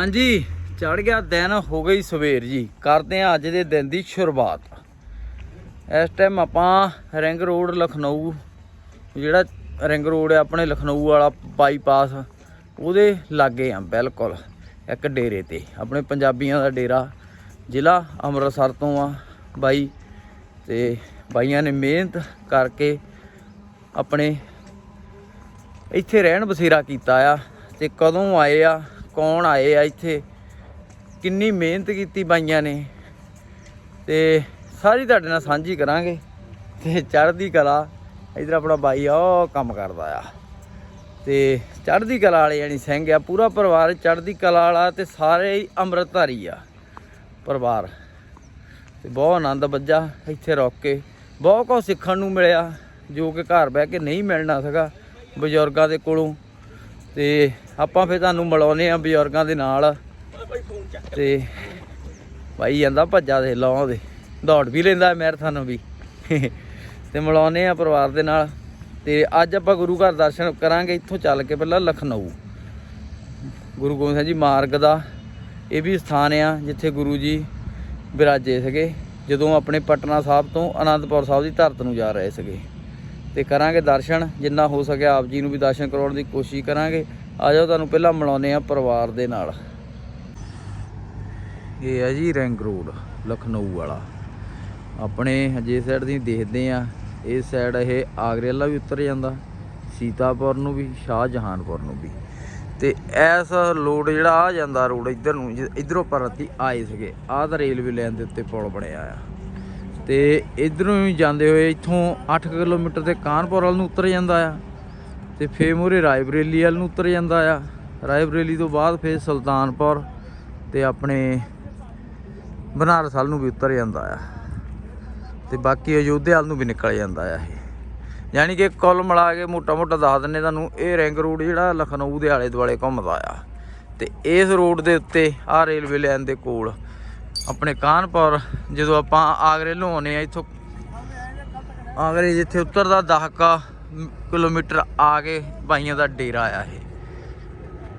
ਹਾਂਜੀ ਚੜ ਗਿਆ ਦਿਨ, ਹੋ ਗਈ ਸਵੇਰ ਜੀ। ਕਰਦੇ ਆ ਅੱਜ ਦੇ ਦਿਨ ਦੀ ਸ਼ੁਰੂਆਤ। ਇਸ ਟਾਈਮ ਆਪਾਂ ਰਿੰਗ ਰੋਡ ਲਖਨਊ ਜਿਹੜਾ ਰਿੰਗ ਰੋਡ ਹੈ, ਆਪਣੇ ਲਖਨਊ ਵਾਲਾ ਬਾਈਪਾਸ ਉਹਦੇ ਲਾਗੇ ਆ ਬਿਲਕੁਲ, ਇੱਕ ਡੇਰੇ ਤੇ। ਆਪਣੇ ਪੰਜਾਬੀਆਂ ਦਾ ਡੇਰਾ, ਜ਼ਿਲ੍ਹਾ ਅੰਮ੍ਰਿਤਸਰ ਤੋਂ ਆ ਬਾਈ। ਤੇ ਬਾਈਆਂ ਨੇ ਮਿਹਨਤ ਕਰਕੇ ਆਪਣੇ ਇੱਥੇ ਰਹਿਣ ਬਸੇਰਾ ਕੀਤਾ ਆ, ਤੇ ਕਦੋਂ ਆਏ ਆ ਕੌਣ ਆਏ ਆ ਇੱਥੇ? ਕਿੰਨੀ ਮਿਹਨਤ ਕੀਤੀ ਬਾਈਆਂ ਨੇ। ਤੇ ਸਾਰੀ ਤੁਹਾਡੇ ਨਾਲ ਸਾਂਝੀ ਕਰਾਂਗੇ। ਤੇ ਚੜ੍ਹਦੀ ਕਲਾ, ਇਧਰ ਆਪਣਾ ਬਾਈ ਆ, ਉਹ ਕੰਮ ਕਰਦਾ ਆ। ਤੇ ਚੜ੍ਹਦੀ ਕਲਾ ਵਾਲੇ ਯਾਨੀ ਸਿੰਘ ਆ, ਪੂਰਾ ਪਰਿਵਾਰ ਚੜ੍ਹਦੀ ਕਲਾ ਵਾਲਾ ਤੇ ਸਾਰੇ ਹੀ ਅੰਮ੍ਰਿਤਧਾਰੀ ਆ, ਪਰਿਵਾਰ। ਤੇ ਬਹੁਤ ਆਨੰਦ ਵੱਜਾ ਇੱਥੇ ਰੁਕ ਕੇ। ਬਹੁਤ ਕੁਝ ਸਿੱਖਣ ਨੂੰ ਮਿਲਿਆ, ਜੋ ਕਿ ਘਰ ਬਹਿ ਕੇ ਨਹੀਂ ਮਿਲਣਾ ਸੀਗਾ ਬਜ਼ੁਰਗਾਂ ਦੇ ਕੋਲੋਂ। ਤੇ ਆਪਾਂ ਫਿਰ ਤੁਹਾਨੂੰ ਮਿਲਾਉਨੇ ਆ ਬਜ਼ੁਰਗਾਂ ਦੇ ਨਾਲ। ਤੇ ਭਾਈ ਜਾਂਦਾ ਭੱਜਾ ਦੇ ਲਾਉਂ ਦੇ। ਦੌੜ ਵੀ ਲੈਂਦਾ ਮੈਰਾਥਨ ਵੀ। ਤੇ ਮਿਲਾਉਨੇ ਆ ਪਰਿਵਾਰ ਦੇ ਨਾਲ। ਤੇ ਅੱਜ ਆਪਾਂ ਗੁਰੂ ਘਰ ਦਰਸ਼ਨ ਕਰਾਂਗੇ, ਇੱਥੋਂ ਚੱਲ ਕੇ ਪਹਿਲਾਂ ਲਖਨਊ। ਗੁਰੂ ਗੋਬਿੰਦ ਸਿੰਘ ਜੀ ਮਾਰਗ ਦਾ ਇਹ ਵੀ ਸਥਾਨ ਆ, ਜਿੱਥੇ ਗੁਰੂ ਜੀ ਵਿਰਾਜੇ ਸੀਗੇ। ਜਦੋਂ ਆਪਣੇ ਪਟਨਾ ਸਾਹਿਬ ਤੋਂ ਅਨੰਦਪੁਰ ਸਾਹਿਬ ਦੀ ਧਰਤ ਨੂੰ ਜਾ ਰਹੇ ਸੀਗੇ। ਤੇ ਕਰਾਂਗੇ ਦਰਸ਼ਨ, ਜਿੰਨਾ ਹੋ ਸਕਿਆ ਆਪ ਜੀ ਨੂੰ ਵੀ ਦਰਸ਼ਨ ਕਰਾਉਣ ਦੀ ਕੋਸ਼ਿਸ਼ ਕਰਾਂਗੇ। ਆ ਜਾਓ, ਤੁਹਾਨੂੰ ਪਹਿਲਾਂ ਮਿਲਾਉਂਦੇ ਆ ਪਰਿਵਾਰ ਦੇ ਨਾਲ। ਇਹ ਹੈ ਜੀ ਰਿੰਗ ਰੋਡ, ਲਖਨਊ ਵਾਲਾ। ਆਪਣੇ ਹਜੇ ਸਾਈਡ ਦੀ ਦੇਖਦੇ ਆ ਇਹ ਸਾਈਡ ਇਹ ਆਗਰੇ ਵਾਲਾ ਵੀ ਉਤਰ ਜਾਂਦਾ, ਸੀਤਾਪੁਰ ਨੂੰ ਵੀ ਸ਼ਾਹ ਜਹਾਨਪੁਰ ਨੂੰ ਵੀ। ਤੇ ਐਸ ਲੋਡ ਜਿਹੜਾ ਆ ਜਾਂਦਾ ਰੋਡ ਇੱਧਰ ਨੂੰ, ਜਿ- ਇੱਧਰੋਂ ਪਰਤੀ ਆਏ ਸੀਗੇ। ਆਹ ਤਾਂ ਰੇਲਵੇ ਲਾਈਨ ਦੇ ਉੱਤੇ ਪੁਲ ਬਣਿਆ ਆ। ਤੇ ਇਧਰੋਂ ਹੀ ਜਾਂਦੇ ਹੋਏ ਇੱਥੋਂ 8 ਕਿਲੋਮੀਟਰ ਤੇ ਕਾਨਪੁਰ ਵੱਲ ਨੂੰ ਉਤਰ ਜਾਂਦਾ ਆ ਤੇ ਫੇਰ ਮੂਹਰੇ ਰਾਏਬਰੇਲੀ ਵੱਲ ਨੂੰ ਉਤਰ ਜਾਂਦਾ ਆ। ਰਾਏਬਰੇਲੀ ਤੋਂ ਬਾਅਦ ਫੇਰ ਸੁਲਤਾਨਪੁਰ ਤੇ ਆਪਣੇ ਬਨਾਰਸ ਵੱਲ ਨੂੰ ਵੀ ਉਤਰ ਜਾਂਦਾ ਆ ਤੇ ਬਾਕੀ ਅਯੋਧਿਆ ਵੱਲ ਨੂੰ ਵੀ ਨਿਕਲ ਜਾਂਦਾ ਆ ਇਹ। ਯਾਨੀ ਕਿ ਕੁੱਲ ਮਿਲਾ ਕੇ ਮੋਟਾ ਮੋਟਾ ਦੱਸ ਦਿੰਨੇ ਤੁਹਾਨੂੰ, ਇਹ ਰਿੰਗ ਰੋਡ ਜਿਹੜਾ ਲਖਨਊ ਦੇ ਆਲੇ ਦੁਆਲੇ ਘੁੰਮਦਾ ਆ। ਤੇ ਇਸ ਰੋਡ ਦੇ ਉੱਤੇ ਆ ਰੇਲਵੇ ਲਾਈਨ ਦੇ ਕੋਲ ਆਪਣੇ ਕਾਨਪੁਰ, ਜਦੋਂ ਆਪਾਂ ਆਗਰੇ ਨੂੰ ਆਉਂਦੇ ਆ ਇੱਥੋਂ। ਆਗਰੇ ਜਿੱਥੇ ਉਤਰਦਾ 10 ਕਿਲੋਮੀਟਰ ਆ ਕੇ ਬਾਈਆਂ ਦਾ ਡੇਰਾ ਆਇਆ ਇਹ।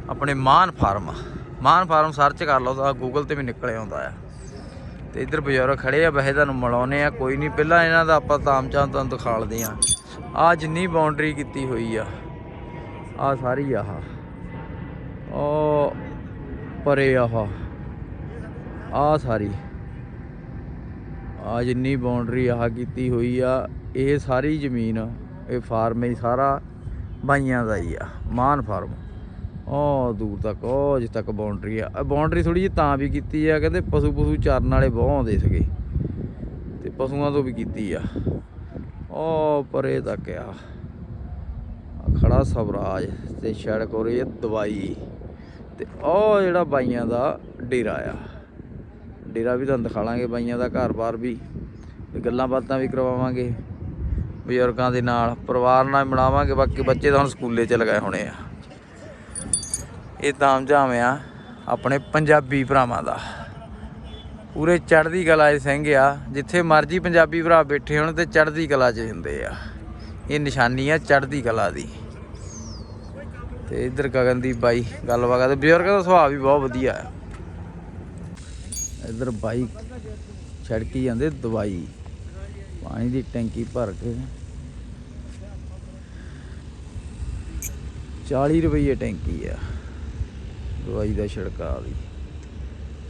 ਆਪਣੇ Maan farm Maan farm search ਕਰ ਲਓ, ਤਾਂ ਗੂਗਲ ਤੇ ਵੀ ਨਿਕਲ ਆਉਂਦਾ ਆ। ਤੇ ਇੱਧਰ ਬਜ਼ੁਰਗ ਖੜੇ ਆ, ਵੈਸੇ ਤੁਹਾਨੂੰ ਮਿਲਾਉਨੇ ਆ, ਕੋਈ ਨਹੀਂ। ਪਹਿਲਾਂ ਇਹਨਾਂ ਦਾ ਆਪਾਂ ਤਾਮਚਾਂ ਤੁਹਾਨੂੰ ਦਿਖਾਲਦੇ ਆ। ਆ ਜਿੰਨੀ ਬਾਉਂਡਰੀ ਕੀਤੀ ਹੋਈ ਆ ਆ ਸਾਰੀ ਆਹ। ਉਹ ਪਰੇ ਆਹ। ਆ ਸਾਰੀ। ਆ ਜਿੰਨੀ ਬਾਉਂਡਰੀ ਆਹ ਕੀਤੀ ਹੋਈ ਆ, ਇਹ ਸਾਰੀ ਜ਼ਮੀਨ, ਇਹ ਫਾਰਮ ਹੀ ਸਾਰਾ ਬਾਈਆਂ ਦਾ ਹੀ ਆ, ਮਾਨ ਫਾਰਮ ਉਹ ਦੂਰ ਤੱਕ, ਉਹ ਜਿੱਥੇ ਤੱਕ ਬਾਉਂਡਰੀ ਆ। ਇਹ ਬਾਉਂਡਰੀ ਥੋੜੀ ਜਿਹੀ ਤਾਂ ਵੀ ਕੀਤੀ ਆ, ਕਹਿੰਦੇ ਪਸ਼ੂ ਪਸ਼ੂ ਚਰਨ ਵਾਲੇ ਬਹੁਤ ਆਉਂਦੇ ਸੀਗੇ। ਤੇ ਪਸ਼ੂਆਂ ਤੋਂ ਵੀ ਕੀਤੀ ਆ। ਉਹ ਪਰੇ ਤੱਕ ਆ। ਆਹ ਖੜਾ ਸਵਰਾਜ ਤੇ ਸੜਕ ਹੋ ਰਹੀ ਹੈ ਦਵਾਈ। ਤੇ ਉਹ ਜਿਹੜਾ ਬਾਈਆਂ ਦਾ ਡੇਰਾ ਆ। ਡੇਰਾ ਵੀ ਤੁਹਾਨੂੰ ਦਿਖਾਲਾਂਗੇ, ਬਾਈਆਂ ਦਾ ਘਰ-ਬਾਰ ਵੀ। ਗੱਲਾਂ ਬਾਤਾਂ ਵੀ ਕਰਵਾਵਾਂਗੇ, ਬਜ਼ੁਰਗਾਂ ਦੇ ਨਾਲ, ਪਰਿਵਾਰ ਨਾਲ ਮਿਲਾਵਾਂਗੇ, ਬਾਕੀ ਬੱਚੇ ਤਾਂ ਹੁਣ ਸਕੂਲੇ ਚ ਲਗਾਏ ਹੋਣੇ ਆ। ਇਹ ਤਾਮਝਾਮ ਆ, ਆਪਣੇ ਪੰਜਾਬੀ ਭਰਾਵਾਂ ਦਾ। ਪੂਰੇ ਚੜ੍ਹਦੀ ਕਲਾ ਦੇ ਸਿੰਘ ਆ, ਜਿੱਥੇ ਮਰਜ਼ੀ ਪੰਜਾਬੀ ਭਰਾ ਬੈਠੇ ਹੋਣ ਤੇ ਚੜ੍ਹਦੀ ਕਲਾ 'ਚ ਹੁੰਦੇ ਆ। ਇਹ ਨਿਸ਼ਾਨੀ ਆ ਚੜ੍ਹਦੀ ਕਲਾ ਦੀ। ਤੇ ਇੱਧਰ ਗਗਨਦੀਪ ਬਾਈ, ਗੱਲਬਾਤ ਕਰਦੇ, ਬਜ਼ੁਰਗਾਂ ਦਾ ਸੁਭਾਅ ਵੀ ਬਹੁਤ ਵਧੀਆ। ਆ ਇੱਧਰ ਬਾਈ ਛੜਕੀ ਜਾਂਦੇ ਦਵਾਈ। ਪਾਣੀ ਦੀ ਟੈਂਕੀ ਭਰ ਕੇ। 40 ਰੁਪਏ ਟੈਂਕੀ ਆ ਦਵਾਈ ਦਾ ਛੜਕਾ ਦੀ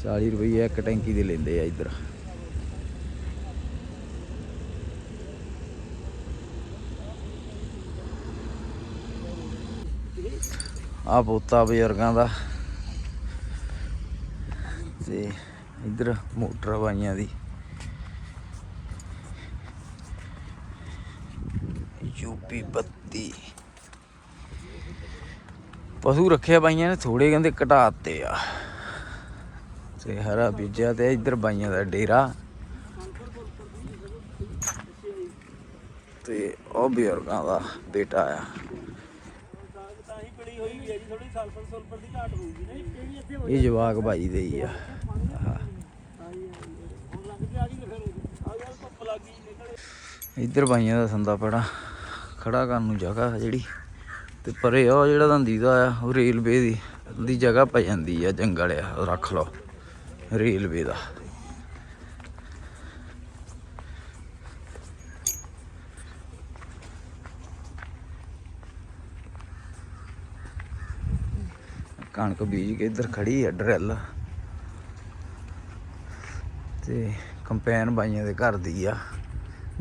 40 ਰੁਪਏ ਇੱਕ ਟੈਂਕੀ ਦੇ ਲੈਂਦੇ ਆ ਇੱਧਰ। ਆ ਬੋਤਾ ਬਜ਼ੁਰਗਾਂ ਦਾ। ਤੇ ਇੱਧਰ ਮੋਟਰ ਬਾਈਆਂ ਦੀ। ਯੂਪੀ 32 ਪਸ਼ੂ ਰੱਖਿਆ ਬਾਈਆਂ ਨੇ ਥੋੜੇ ਕਹਿੰਦੇ ਘਟਾਤੇ ਆ। ਤੇ ਹਰਾ ਬੀਜਿਆ ਤੇ ਇੱਧਰ ਬਾਈਆਂ ਦਾ ਡੇਰਾ। ਤੇ ਉਹ ਬਜ਼ੁਰਗਾਂ ਦਾ ਬੇਟਾ ਆ। ਇਹ ਜਵਾਕ ਭਾਈ ਦੇ ਹੀ ਆ। ਇੱਧਰ ਬਾਈਆਂ ਦਾ ਸੰਦਾ ਪੜਾ। ਖੜਾ ਕਰਨ ਨੂੰ ਜਗ੍ਹਾ ਜਿਹੜੀ। ਤੇ ਪਰੇ ਉਹ ਜਿਹੜਾ ਤੁਹਾਨੂੰ ਦੀਦਾ ਆ, ਉਹ ਰੇਲਵੇ ਦੀ। ਦੀ ਜਗ੍ਹਾ ਪੈ ਜਾਂਦੀ ਆ, ਜੰਗਲ ਆ ਰੱਖ ਲਓ। ਰੇਲਵੇ ਦਾ। ਕਣਕ ਬੀਜ ਕੇ ਇੱਧਰ ਖੜੀ ਆ, ਡਰੈਲ। ਤੇ ਕੰਪੈਨ ਬਾਈਆਂ ਦੇ ਘਰ ਦੀ ਆ।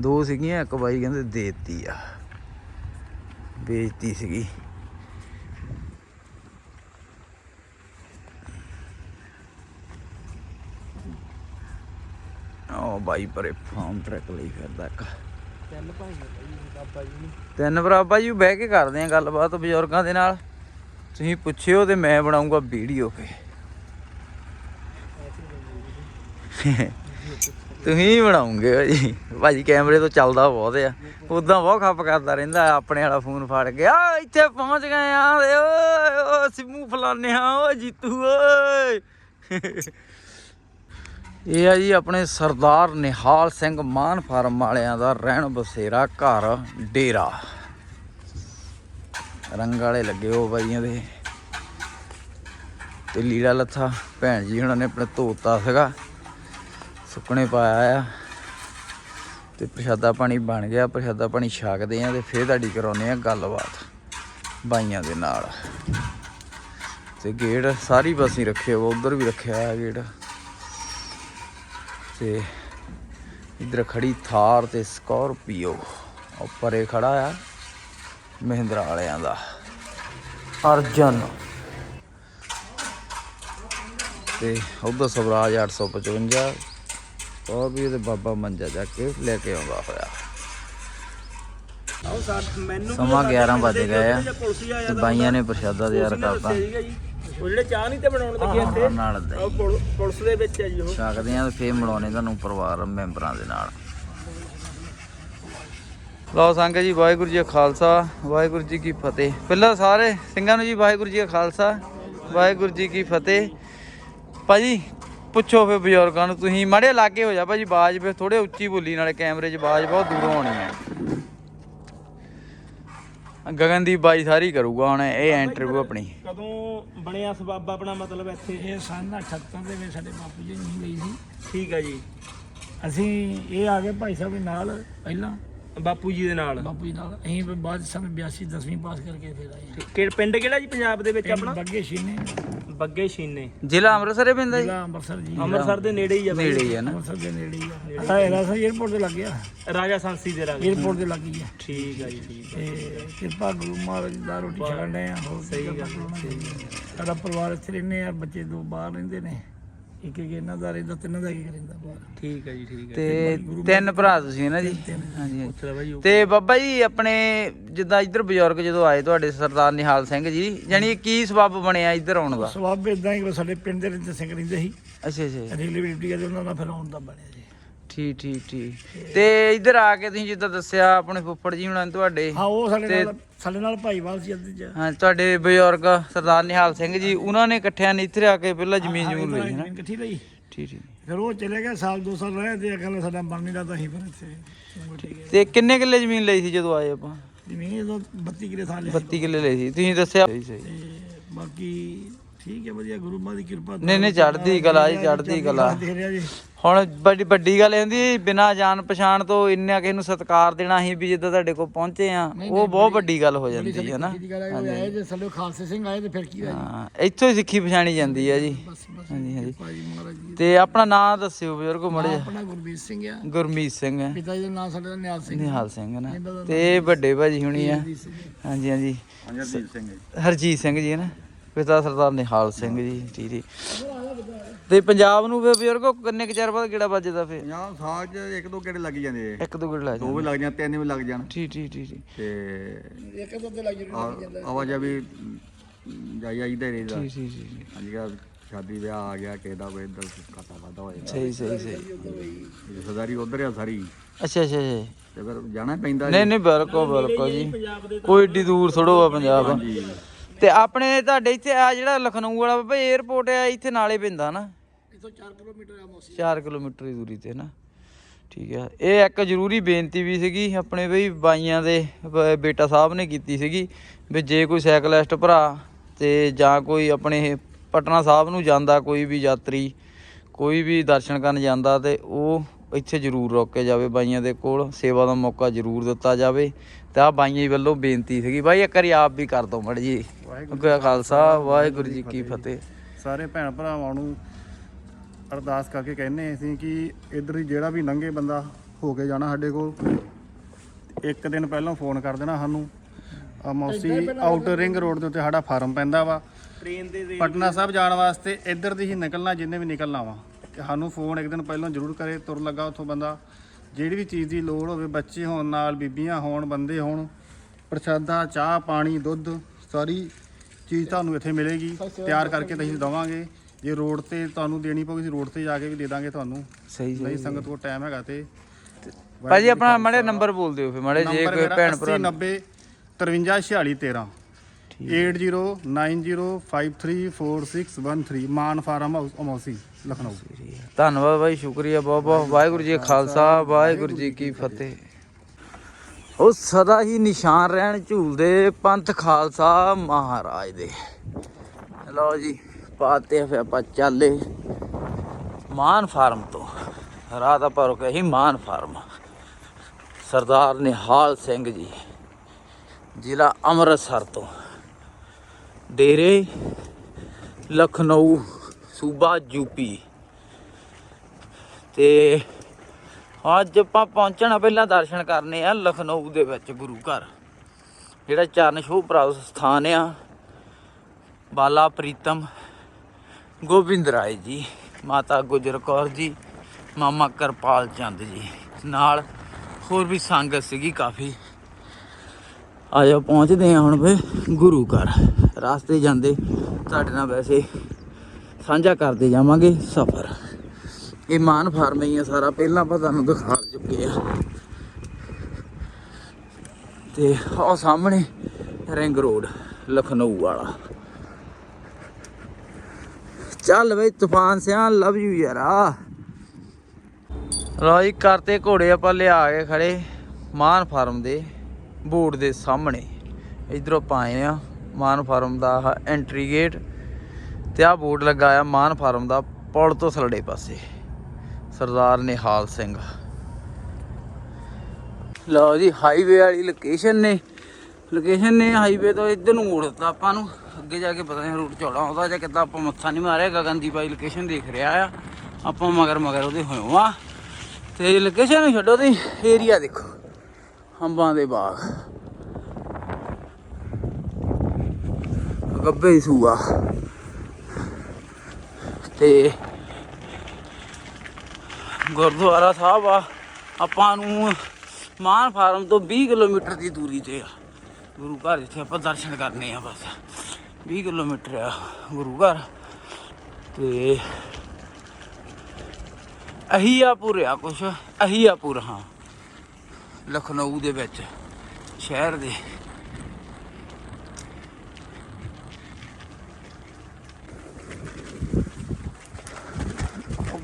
ਦੋ ਸੀਗੀਆਂ ਇੱਕ ਬਾਈ ਕਹਿੰਦੇ ਦੇਤੀ ਆ। ਵੇਚਤੀ ਸੀਗੀ। ਉਹ ਬਾਈ ਪਰੇ ਫਾਰਮ ਟਰੈਕ ਲਈ ਫਿਰਦਾ ਇੱਕ। ਤਿੰਨ ਭਾਈ ਬਾਬਾ ਜੀ ਤਿੰਨ ਬਹਿ ਕੇ ਕਰਦੇ ਆ ਗੱਲਬਾਤ ਬਜ਼ੁਰਗਾਂ ਦੇ ਨਾਲ। ਤੁਸੀਂ ਪੁੱਛਿਓ ਤੇ ਮੈਂ ਬਣਾਉਂਗਾ ਵੀਡੀਓ ਫੇ ਤੁਸੀਂ ਬਣਾਉਂਗੇ ਭਾਜੀ ਭਾਜੀ ਕੈਮਰੇ ਤੋਂ ਚੱਲਦਾ ਬਹੁਤ ਆ। ਉਦਾਂ ਬਹੁਤ ਖੱਪ ਕਰਦਾ ਰਹਿੰਦਾ ਆਪਣੇ ਵਾਲਾ ਫੋਨ ਫੜ ਕੇ। ਆ, ਇੱਥੇ ਪਹੁੰਚ ਗਏ ਆ, ਓਏ ਓ ਸਿਮੂ ਫਲਾਨੇ ਆ ਓ ਜੀਤੂ, ਓਏ। ਇਹ ਆ ਜੀ ਆਪਣੇ ਸਰਦਾਰ ਨਿਹਾਲ ਸਿੰਘ ਮਾਨ ਫਾਰਮ ਵਾਲਿਆਂ ਦਾ ਰਹਿਣ ਬਸੇਰਾ ਘਰ, ਡੇਰਾ। ਰੰਗ ਵਾਲੇ ਲੱਗੇ ਉਹ ਬਾਈਆਂ ਦੇ। ਤੇ ਲੀੜਾ ਲੱਥਾ। ਭੈਣ ਜੀ ਉਹਨਾਂ ਨੇ ਆਪਣੇ ਧੋਤਾ ਸੀਗਾ। ਸੁੱਕਣੇ ਪਾਇਆ ਆ। ਤੇ ਪ੍ਰਸ਼ਾਦਾ ਪਾਣੀ ਬਣ ਗਿਆ। ਪ੍ਰਸ਼ਾਦਾ ਪਾਣੀ ਛਕਦੇ ਆ ਤੇ ਫੇਰ ਤੁਹਾਡੀ ਕਰਾਉਨੇ ਆ ਗੱਲਬਾਤ ਬਾਈਆਂ ਦੇ ਨਾਲ। ਤੇ ਗੇਟ ਸਾਰੀ ਪਾਸੇ ਰੱਖਿਆ ਵਾ ਉਧਰ ਵੀ ਰੱਖਿਆ ਆ ਗੇਟ। ਤੇ ਇਧਰ ਖੜੀ ਥਾਰ ਤੇ ਸਕਾਰਪੀਓ ਉੱਪਰ ਇਹ ਖੜਾ ਆ ਮਹਿੰਦਰਾ ਵਾਲਿਆਂ ਦਾ। ਅਰਜਨ। ਤੇ ਉਧਰ ਸਵਰਾਜ 855 ਉਹ ਵੀ ਇਹਦੇ ਬਾਬਾ ਮੰਜਾ ਜਾ ਕੇ ਲੈ ਕੇ ਆਉਂਦਾ ਹੋਇਆ। ਸਮਾਂ 11 ਵੱਜ ਗਏ ਆ। ਤੇ ਬਾਈਆਂ ਨੇ ਪ੍ਰਸ਼ਾਦਾ ਤਿਆਰ ਕਰਤਾ। ਉਹ ਜਿਹੜੇ ਚਾਹ ਨਹੀਂ ਤੇ ਬਣਾਉਣ ਲੱਗੇ ਇੱਥੇ ਨਾਲ ਪੁਲ- ਪੁਲਿਸ ਦੇ ਵਿੱਚ ਹੈ ਜੀ ਉਹ। ਛਕਦੇ ਆ ਤੇ ਫੇਰ ਮਿਲਾਉਣੇ ਤੁਹਾਨੂੰ ਪਰਿਵਾਰ ਮੈਂਬਰਾਂ ਦੇ ਨਾਲ। ਲਓ ਸੰਗਤ ਜੀ ਵਾਹਿਗੁਰੂ ਜੀ ਖਾਲਸਾ ਵਾਹਿਗੁਰੂ ਜੀ ਕੀ ਫਤਿਹ। ਪਹਿਲਾਂ ਸਾਰੇ ਸਿੰਘਾਂ ਨੂੰ ਜੀ ਵਾਹਿਗੁਰੂ ਜੀ ਕਾ ਖਾਲਸਾ ਵਾਹਿਗੁਰੂ ਜੀ ਕੀ ਫਤਿਹ। ਭਾਜੀ ਪੁੱਛੋ ਫੇ ਬਜ਼ੁਰਗਾਂ ਨੂੰ ਤੁਸੀਂ ਮਾੜੇ ਲਾਗੇ ਹੋ ਜਾ ਭਾਜੀ ਬਾਜ ਫੇ ਥੋੜੇ ਉੱਚੀ ਬੋਲੀ ਨਾਲੇ ਕੈਮਰੇ 'ਚ ਬਾਜ ਬਹੁਤ ਦੂਰੋਂ ਆਉਣੀ ਹੈ। ਗਗਨਦੀਪ ਬਾਈ ਸਾਰੀ ਕਰੂਗਾ ਹੁਣ ਇਹ ਇੰਟਰਵਿਊ ਆਪਣੀ। ਕਦੋਂ ਬਣਿਆ ਸਬਾਬ ਆਪਣਾ ਮਤਲਬ ਇੱਥੇ? ਇਹ ਸਨ 78 ਦੇ ਵਿੱਚ ਸਾਡੇ ਬਾਪੂ ਜੀ ਨਹੀਂ ਗਈ ਸੀ। ਠੀਕ ਹੈ ਜੀ। ਅਸੀਂ ਇਹ ਆ ਗਏ ਭਾਈ ਸਾਹਿਬ ਦੇ ਨਾਲ ਪਹਿਲਾਂ। ਬਾਪੂ ਜੀ ਦੇ ਨਾਲ? ਬਾਪੂ ਜੀ ਨਾਲ। ਅਸੀਂ ਫਿਰ ਬਾਅਦ ਸਨ 82 10ਵੀਂ ਪਾਸ ਕਰਕੇ ਫਿਰ ਆਏ ਕਿਹੜਾ ਪਿੰਡ ਕਿਹੜਾ ਜੀ ਪੰਜਾਬ ਦੇ ਵਿੱਚ ਆਪਣਾ? ਬੱਗੇ ਸ਼ੀਨੇ ਬੱਗੇ ਸ਼ੀਨੇ ਜ਼ਿਲ੍ਹਾ ਅੰਮ੍ਰਿਤਸਰੇ ਪੈਂਦਾ ਜੀ। ਅੰਮ੍ਰਿਤਸਰ ਜੀ। ਅੰਮ੍ਰਿਤਸਰ ਦੇ ਨੇੜੇ ਹੀ ਆ ਬਾਈ। ਨੇੜੇ ਹੀ ਆ ਨਾ। ਅੰਮ੍ਰਿਤਸਰ ਦੇ ਨੇੜੇ ਹੀ ਆ। ਹਾਂ ਰਾਸਾ 에ਅਰਪੋਰਟ ਤੇ ਲੱਗ ਰਾਜਾ ਸੰਸੀ ਦੇ ਰਾਗੇ। 에ਅਰਪੋਰਟ ਤੇ ਲੱਗ ਗਿਆ। ਠੀਕ ਆ ਜੀ ਠੀਕ ਤੇ ਕਿਰਪਾ ਗੁਰੂ ਮਹਾਰਾਜ ਦਾ ਰੋਟੀ ਛਕਣ ਡਏ ਆ। ਹੋਰ ਸਹੀ ਗੱਲ ਸਾਡਾ ਪਰਿਵਾਰ ਇੱਥੇ ਰਹਿੰਦੇ ਆ ਬੱਚੇ ਦੋ ਬਾਹਰ ਰਹਿੰਦੇ ਨੇ। ਇੱਕ ਇੱਕ ਇਹਨਾਂ ਦਾ ਰਹਿੰਦਾ ਤਿੰਨਾਂ ਦਾ ਕੀ ਰਹਿੰਦਾ ਬਾਹਰ। ਠੀਕ ਹੈ ਜੀ ਠੀਕ ਹੈ। ਤੇ ਤਿੰਨ ਭਰਾ ਤੁਸੀਂ ਨਾ ਜੀ? ਹਾਂਜੀ ਹਾਂਜੀ। ਚਲੋ ਭਾਈ ਤੇ ਬਾਬਾ ਜੀ ਆਪਣੇ ਜਿੱਦਾਂ ਇੱਧਰ ਬਜ਼ੁਰਗ ਜਦੋਂ ਆਏ ਤੁਹਾਡੇ ਸਰਦਾਰ ਨਿਹਾਲ ਸਿੰਘ ਜੀ ਜਾਨੀ ਕੀ ਸਬੱਬ ਬਣਿਆ ਇੱਧਰ ਆਉਣ ਦਾ? ਸਵਾਬ ਇਦਾਂ ਹੀ ਕਿ ਸਾਡੇ ਪਿੰਡ ਦੇ ਰਿੰਦੇ ਸਿੰਘ ਰਹਿੰਦੇ ਸੀ। ਅੱਛਾ ਅੱਛਾ। ਰੇਲਵੇ ਡਿਊਟੀ ਕਰਦੇ ਉਹਨਾਂ ਨਾਲ ਫਿਰ ਆਉਣ ਦਾ ਬਣਿਆ ਜੀ। ਠੀਕ ਠੀਕ ਠੀਕ। ਤੇ ਇੱਧਰ ਆ ਕੇ ਤੁਸੀਂ ਜਿੱਦਾਂ ਦੱਸਿਆ ਆਪਣੇ ਫੁੱਫੜ ਜੀ ਹੁਣਾਂ ਨੇ ਤੁਹਾਡੇ। ਹਾਂ ਉਹ ਸਾਡੇ ਤੇ- ਨਾਲ ਸਾਡੇ ਨਾਲ ਭਾਈਵਾਲ ਸੀ ਅੱਧੇ ਚ। ਹਾਂ ਤੁਹਾਡੇ ਬਜ਼ੁਰਗ ਸਰਦਾਰ ਨਿਹਾਲ ਸਿੰਘ ਜੀ ਉਹਨਾਂ ਨੇ ਇਕੱਠਿਆਂ ਨੇ ਇੱਥੇ ਆ ਕੇ ਪਹਿਲਾਂ ਜ਼ਮੀਨ ਜਮੂਨ ਲਈ ਹੈ ਨਾ? ਜ਼ਮੀਨ ਇਕੱਠੀ ਲਈ। ਠੀਕ ਠੀਕ। ਫਿਰ ਉਹ ਚਲੇ ਗਏ ਸਾਲ ਦੋ ਸਾਲ ਰਹੇ ਤੇ ਅਗਲੇ ਸਾਡਾ ਬਣ ਨਹੀਂ ਰਹਦਾ ਸੀ ਫਿਰ ਇੱਥੇ। ਤੇ ਕਿੰਨੇ ਕਿੱਲੇ ਜ਼ਮੀਨ ਲਈ ਸੀ ਜਦੋਂ ਆਏ ਆਪਾਂ? ਜ਼ਮੀਨ ਤੋਂ 32 ਕਿਲੇ ਲਈ 32 ਕਿੱਲੇ ਲਈ ਸੀ। ਤੁਸੀਂ ਦੱਸਿਆ? ਸਹੀ ਸਹੀ ਤੇ ਬਾਕੀ ਠੀਕ ਹੈ ਵਧੀਆ ਗੁਰੂ ਮਾਂ ਦੀ ਕਿਰਪਾ ਨਹੀਂ, ਨਹੀਂ, ਚੜ੍ਹਦੀ ਕਲਾ ਜੀ, ਚੜ੍ਹਦੀ ਕਲਾ। ਦੇਖ ਰਿਹਾ ਜੀ ਹੁਣ ਵੱਡੀ ਵੱਡੀ ਗੱਲ ਇਹ ਹੁੰਦੀ ਬਿਨਾ ਜਾਣ ਪਛਾਣ ਤੋਂ ਇੰਨਾ ਕਿਸੇ ਨੂੰ ਸਤਿਕਾਰ ਦੇਣਾ ਸੀ ਵੀ ਜਿੱਦਾਂ ਤੁਹਾਡੇ ਕੋਲ ਪਹੁੰਚੇ ਆ ਉਹ ਬਹੁਤ ਵੱਡੀ ਗੱਲ ਹੋ ਜਾਂਦੀ ਹੈ ਨਾ। ਦੀ ਗੱਲ ਹੈ ਉਹ ਆਏ ਜੇ ਥੱਲੇ ਖਾਲਸੇ ਸਿੰਘ ਆਏ ਤੇ ਫਿਰ ਕੀ ਹੋਇਆ ਹਾਂ ਇੱਥੋਂ ਹੀ ਸਿੱਖੀ ਪਛਾਣੀ ਜਾਂਦੀ ਹੈ ਜੀ। ਹਾਂਜੀ ਹਾਂਜੀ। ਤੇ ਆਪਣਾ ਨਾਮ ਦੱਸਿਓ ਬਜ਼ੁਰਗੋ ਮੜੇ ਆਪਣਾ ਗੁਰਬੀਰ ਸਿੰਘ ਆ। ਗੁਰਮੀਤ ਸਿੰਘ ਹੈ। ਪਿਤਾ ਜੀ ਦਾ ਨਾਮ ਸਾਡੇ ਦਾ ਨਿਹਾਲ ਸਿੰਘ। ਨਿਹਾਲ ਸਿੰਘ ਨਾ। ਤੇ ਇਹ ਵੱਡੇ ਭਾਜੀ ਹੁਣੀ ਆ। ਹਾਂਜੀ ਹਾਂਜੀ। ਹਰਜੀਤ ਸਿੰਘ ਹਰਜੀਤ ਸਿੰਘ ਜੀ ਹੈ ਨਾ। ਪਿਤਾ ਸਰਦਾਰ ਨਿਹਾਲ ਸਿੰਘ ਜੀ ਠੀਕ ਠੀਕ ਤੇ ਪੰਜਾਬ ਨੂੰ ਫਿਰ ਬਜ਼ੁਰਗੋ ਕਿੰਨੇ ਕੁ ਚਿਰ ਬਾਅਦ ਕਿਹੜਾ ਵੱਜਦਾ ਫਿਰ? 50 ਸਾਲ ਚ ਇੱਕ ਦੋ ਗੇੜੇ ਲੱਗ ਜਾਂਦੇ ਆ। ਇੱਕ ਦੋ ਗੇੜ ਲਾ ਦੋ ਜਾਂਦੇ। ਵੀ ਲੱਗ ਜਾਣ ਤਿੰਨ ਵੀ ਲੱਗ ਜਾਣ। ਠੀਕ ਠੀਕ ਠੀਕ ਠੀਕ ਤੇ ਇੱਕ ਦੋ ਤੇ ਲੱਗ ਜੂ ਆਵਾਜ਼ਾ ਵੀ ਜਾਈ ਆਈਦਾ ਹੀ ਰਹਿੰਦਾ। ਠੀਕ ਠੀਕ ਠੀਕ ਅੱਜ ਕੱਲ੍ਹ ਸ਼ਾਦੀ ਵਿਆਹ ਆ ਗਿਆ ਕਿਸੇ ਦਾ ਕੋਈ ਇੱਧਰ ਘਾਟਾ ਵਾਧਾ ਹੋ ਜਾਂਦਾ। ਸਹੀ ਸਹੀ ਸਹੀ। ਰਿਸ਼ਤੇਦਾਰੀ ਉਧਰ ਆ ਸਾਰੀ। ਅੱਛਾ ਅੱਛਾ ਅੱਛਾ। ਤੇ ਫਿਰ ਜਾਣਾ ਹੀ ਪੈਂਦਾ ਨਹੀਂ ਨਹੀਂ ਬਿਲਕੁਲ ਬਿਲਕੁਲ ਜੀ। ਕੋਈ ਏਡੀ ਦੂਰ ਥੋੜੋ ਆ ਪੰਜਾਬ। ਤੇ ਆਪਣੇ ਤੁਹਾਡੇ ਇੱਥੇ ਆ ਜਿਹੜਾ ਲਖਨਊ ਵਾਲਾ ਬਾਬਾ 에어ਪੋਰਟ ਆ ਇੱਥੇ ਨਾਲੇ ਪੈਂਦਾ ਨਾ? ਇਥੋਂ 4 ਕਿਲੋਮੀਟਰ ਆ ਮੋਸੀ। 4 ਕਿਲੋਮੀਟਰ ਦੀ ਦੂਰੀ ਤੇ ਨਾ। ਠੀਕ ਆ। ਇਹ ਇੱਕ ਜ਼ਰੂਰੀ ਬੇਨਤੀ ਵੀ ਸੀਗੀ ਆਪਣੇ ਬਈ ਬਾਈਆਂ ਦੇ ਬੇਟਾ ਸਾਹਿਬ ਨੇ ਕੀਤੀ ਸੀਗੀ ਵੀ ਜੇ ਕੋਈ ਸਾਈਕਲਿਸਟ ਭਰਾ ਤੇ ਜਾਂ ਕੋਈ ਆਪਣੇ ਪਟਨਾ ਸਾਹਿਬ ਨੂੰ ਜਾਂਦਾ ਕੋਈ ਵੀ ਯਾਤਰੀ ਕੋਈ ਵੀ ਦਰਸ਼ਨ ਕਰਨ ਜਾਂਦਾ ਤੇ ਉਹ ਇੱਥੇ ਜ਼ਰੂਰ ਰੁਕ ਕੇ ਜਾਵੇ ਬਾਈਆਂ ਦੇ ਕੋਲ ਸੇਵਾ ਦਾ ਮੌਕਾ ਜ਼ਰੂਰ ਦਿੱਤਾ ਜਾਵੇ। ਤੇ ਆ ਬਾਈਆਂ ਵੱਲੋਂ ਬੇਨਤੀ ਸੀਗੀ। ਬਾਈ ਇੱਕ ਵਾਰੀ ਆਪ ਵੀ ਕਰ ਦੋ ਮੜ ਜੀ। ਅੱਗੇ ਖਾਲਸਾ ਵਾਹਿਗੁਰੂ ਜੀ ਕੀ ਫਤਿਹ। ਸਾਰੇ ਭੈਣ ਭਰਾਵਾਂ ਨੂੰ ਅਰਦਾਸ ਕਰਕੇ ਕਹਿੰਨੇ ਅਸੀਂ ਕਿ ਇੱਧਰ ਹੀ ਜਿਹੜਾ ਵੀ ਲੰਘੇ ਬੰਦਾ ਹੋ ਕੇ ਜਾਣਾ ਸਾਡੇ ਕੋਲ ਇੱਕ ਦਿਨ ਪਹਿਲਾਂ ਫੋਨ ਕਰ ਦੇਣਾ ਸਾਨੂੰ। ਆ ਮੌਸੀ ਆਊਟਰ ਰਿੰਗ ਰੋਡ ਦੇ ਉੱਤੇ ਸਾਡਾ ਫਾਰਮ ਪੈਂਦਾ ਵਾ। ਟ੍ਰੇਨ ਦੇ ਦੇ ਪਟਨਾ ਸਾਹਿਬ ਜਾਣ ਵਾਸਤੇ ਇੱਧਰ ਦੀ ਹੀ ਨਿਕਲਣਾ ਜਿੰਨੇ ਵੀ ਨਿਕਲਣਾ ਵਾ। ਤੇ ਸਾਨੂੰ ਫੋਨ ਇੱਕ ਦਿਨ ਪਹਿਲਾਂ ਜ਼ਰੂਰ ਕਰੇ ਤੁਰ ਲੱਗਾ ਉੱਥੋਂ ਬੰਦਾ। ਜਿਹੜੀ ਵੀ ਚੀਜ਼ ਦੀ ਲੋੜ ਹੋਵੇ ਬੱਚੇ ਹੋਣ ਨਾਲ ਬੀਬੀਆਂ ਹੋਣ ਬੰਦੇ ਹੋਣ ਪ੍ਰਸ਼ਾਦਾ ਚਾਹ ਪਾਣੀ ਦੁੱਧ ਸਾਰੀ ਚੀਜ਼ ਤੁਹਾਨੂੰ ਇੱਥੇ ਮਿਲੇਗੀ। ਤਿਆਰ ਕਰਕੇ ਤਾਂ ਅਸੀਂ ਦਵਾਂਗੇ। ਜੇ ਰੋਡ ਤੇ ਤੁਹਾਨੂੰ ਦੇਣੀ ਪਊਗੀ ਅਸੀਂ ਰੋਡ ਤੇ ਜਾ ਕੇ ਵੀ ਦੇ ਦਾਂਗੇ ਤੁਹਾਨੂੰ। ਸਹੀ ਨਹੀਂ ਸੰਗਤ ਕੋਲ ਟਾਈਮ ਹੈਗਾ ਤੇ। ਭਾਜੀ ਆਪਣਾ ਮੜੇ ਨੰਬਰ ਬੋਲ ਦਿਓ ਫਿਰ ਮੜੇ ਜੇ ਕੋਈ ਭੈਣ ਭਰਾ 8090 534613 8090534613 ਮਾਨ ਫਾਰਮ ਹਾਊਸ ਅਮੌਸੀ ਲਖਨਊ। ਧੰਨਵਾਦ ਬਾਈ ਸ਼ੁਕਰੀਆ ਬਹੁਤ ਬਹੁਤ ਵਾਹਿਗੁਰੂ ਜੀ ਖਾਲਸਾ ਵਾਹਿਗੁਰੂ ਜੀ ਕੀ ਫਤਿਹ। ਉਹ ਸਦਾ ਹੀ ਨਿਸ਼ਾਨ ਰਹਿਣ ਝੂਲਦੇ ਪੰਥ ਖਾਲਸਾ ਮਹਾਰਾਜ ਦੇ। ਲਓ ਜੀ, ਪਾਤੇ ਫਿਰ ਆਪਾਂ ਚੱਲੇ ਮਾਨ ਫਾਰਮ ਤੋਂ। ਰਾਤ ਆਪਾਂ ਰੁਕੇ ਸੀ ਮਾਨ ਫਾਰਮ। ਸਰਦਾਰ ਨਿਹਾਲ ਸਿੰਘ ਜੀ, ਜ਼ਿਲ੍ਹਾ ਅੰਮ੍ਰਿਤਸਰ ਤੋਂ। ਡੇਰੇ, ਲਖਨਊ, ਸੂਬਾ ਯੂਪੀ ਤੇ ਅੱਜ ਆਪਾਂ ਪਹੁੰਚਣਾ ਪਹਿਲਾਂ ਦਰਸ਼ਨ ਕਰਨੇ ਆ ਲਖਨਊ ਦੇ ਵਿੱਚ ਗੁਰੂ ਘਰ, ਜਿਹੜਾ ਚਰਨ ਛੋਹ ਪ੍ਰਾਪਤ ਸਥਾਨ ਆ। ਬਾਲਾ ਪ੍ਰੀਤਮ ਗੋਬਿੰਦ ਰਾਏ ਜੀ, ਮਾਤਾ ਗੁਜਰ ਕੌਰ ਜੀ, ਮਾਮਾ ਕਰਪਾਲ ਚੰਦ ਜੀ, ਨਾਲ ਹੋਰ ਵੀ ਸੰਗਤ ਸੀਗੀ ਕਾਫੀ। ਆਜੋ ਪਹੁੰਚਦੇ ਹਾਂ ਹੁਣ ਵੇ ਗੁਰੂ ਘਰ। ਰਾਸਤੇ ਜਾਂਦੇ, ਤੁਹਾਡੇ ਨਾਲ ਵੈਸੇ ਸਾਂਝਾ ਕਰਦੇ ਜਾਵਾਂਗੇ ਸਫ਼ਰ। ਇਹ ਮਾਨ ਫਾਰਮ ਹੀ ਆ ਸਾਰਾ। ਪਹਿਲਾਂ ਆਪਾਂ ਤੁਹਾਨੂੰ ਦਿਖਾ ਚੁੱਕੇ ਆ। ਤੇ ਉਹ ਸਾਹਮਣੇ ਰਿੰਗ ਰੋਡ, ਲਖਨਊ ਵਾਲਾ। ਚੱਲ ਬਈ, ਤੂਫਾਨ ਸਿਆ ਲਵ ਯੂ ਯਾਰਾ ਲਓ ਜੀ ਕਰਤੇ ਘੋੜੇ ਆਪਾਂ ਲਿਆ ਕੇ ਖੜੇ ਮਾਨ ਫਾਰਮ ਦੇ ਬੋਰਡ ਦੇ ਸਾਹਮਣੇ। ਇਧਰੋਂ ਪਾਏ ਆ, ਮਾਨ ਫਾਰਮ ਦਾ ਆਹ ਐਂਟਰੀ ਗੇਟ ਤੇ ਆ ਬੋਰਡ ਲੱਗਾ ਆ ਮਾਨ ਫਾਰਮ ਦਾ ਪੁਲ ਤੋਂ ਸਲੜੇ ਪਾਸੇ। ਸਰਦਾਰ ਨਿਹਾਲ ਸਿੰਘ। ਲਓ ਜੀ ਹਾਈਵੇ ਵਾਲੀ ਲੋਕੇਸ਼ਨ ਨੇ। ਲੋਕੇਸ਼ਨ ਨੇ ਹਾਈਵੇ ਤੋਂ ਇੱਧਰ ਨੂੰ ਮੋੜ ਦਿੱਤਾ ਆਪਾਂ ਨੂੰ। ਅੱਗੇ ਜਾ ਕੇ ਪਤਾ ਨਹੀਂ ਰੂਟ ਚੌੜਾ ਆਉਂਦਾ ਜਾਂ ਕਿੱਦਾਂ ਆਪਾਂ ਮੱਥਾ ਨਹੀਂ ਮਾਰਿਆ। ਗਗਨ ਗਗਨਦੀਪ ਬਾਈ ਲੋਕੇਸ਼ਨ ਦੇਖ ਰਿਹਾ ਆ। ਆਪਾਂ ਮਗਰ ਮਗਰ ਉਹਦੇ ਹੋਏ ਆ। ਤੇ ਲੋਕੇਸ਼ਨ ਨੂੰ ਛੱਡੋ ਤੇ ਏਰੀਆ ਦੇਖੋ। ਅੰਬਾਂ ਦੇ ਬਾਗ। ਗੱਬੇ ਸੂਆ। ਤੇ ਗੁਰਦੁਆਰਾ ਸਾਹਿਬ ਆ। ਆਪਾਂ ਨੂੰ ਮਾਨ ਫਾਰਮ ਤੋਂ 20 ਕਿਲੋਮੀਟਰ ਦੀ ਦੂਰੀ ਤੇ ਆ। ਗੁਰੂ ਘਰ ਜਿੱਥੇ ਆਪਾਂ ਦਰਸ਼ਨ ਕਰਨੇ ਆ ਬਸ। 20 ਕਿਲੋਮੀਟਰ ਆ ਗੁਰੂ ਘਰ। ਤੇ ਅਹੀਆਪੁਰ ਆ ਕੁਛ। ਅਹੀਆਪੁਰ ਹਾਂ। ਲਖਨਊ ਦੇ ਵਿੱਚ, ਸ਼ਹਿਰ ਦੇ।